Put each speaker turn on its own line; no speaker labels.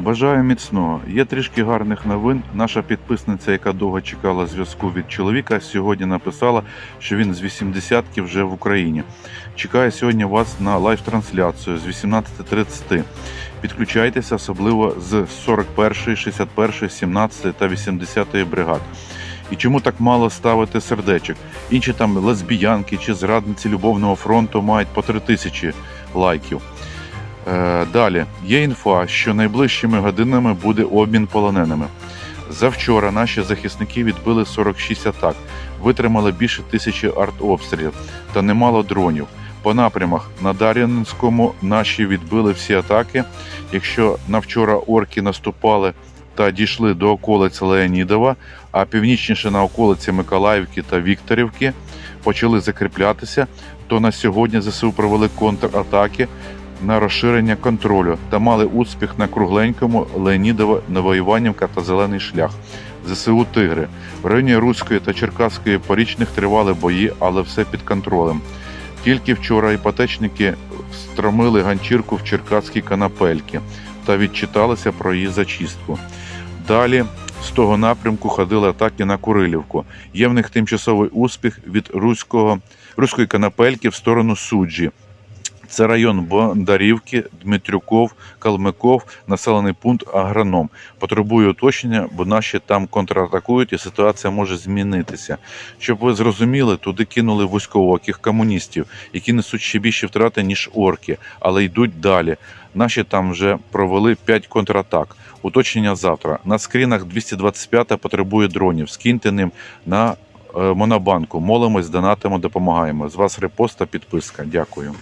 Бажаю міцного. Є трішки гарних новин. Наша підписниця, яка довго чекала зв'язку від чоловіка, сьогодні написала, що він з 80-ки вже в Україні. Чекає сьогодні вас на лайв-трансляцію з 18.30. Підключайтеся, особливо з 41, 61, 17 та 80 бригад. І чому так мало ставити сердечок? Інші там лесбіянки чи зрадниці любовного фронту мають по 3 тисячі лайків. Е, Далі є інфа, що найближчими годинами буде обмін полоненими. Завчора наші захисники відбили 46 атак, витримали більше тисячі артобстрілів та немало дронів. По напрямах на Дар'янинському наші відбили всі атаки. Якщо на вчора орки наступали та дійшли до околиць Леонідова, а північніше на околиці Миколаївки та Вікторівки почали закріплятися, то на сьогодні ЗСУ провели контратаки на розширення контролю та мали успіх на кругленькому Леонідово, Новоіванівка та Зелений шлях. ЗСУ Тигри. В районі Руської та Черкаської порічних тривали бої, але все під контролем. Тільки вчора іпотечники стромили ганчірку в черкаській канапельки та відчиталися про її зачистку. Далі з того напрямку ходили атаки на Курилівку. Є в них тимчасовий успіх від руського, руської канапельки в сторону суджі. Це район Бондарівки, Дмитрюков, Калмиков, населений пункт Агроном. Потребує уточнення, бо наші там контратакують і ситуація може змінитися. Щоб ви зрозуміли, туди кинули вузькооких комуністів, які несуть ще більші втрати, ніж орки, але йдуть далі. Наші там вже провели 5 контратак. Уточнення завтра. На скрінах 225 потребує дронів. Скиньте ним на е, монобанку. Молимось, донатимо, допомагаємо. З вас репост та підписка. Дякую.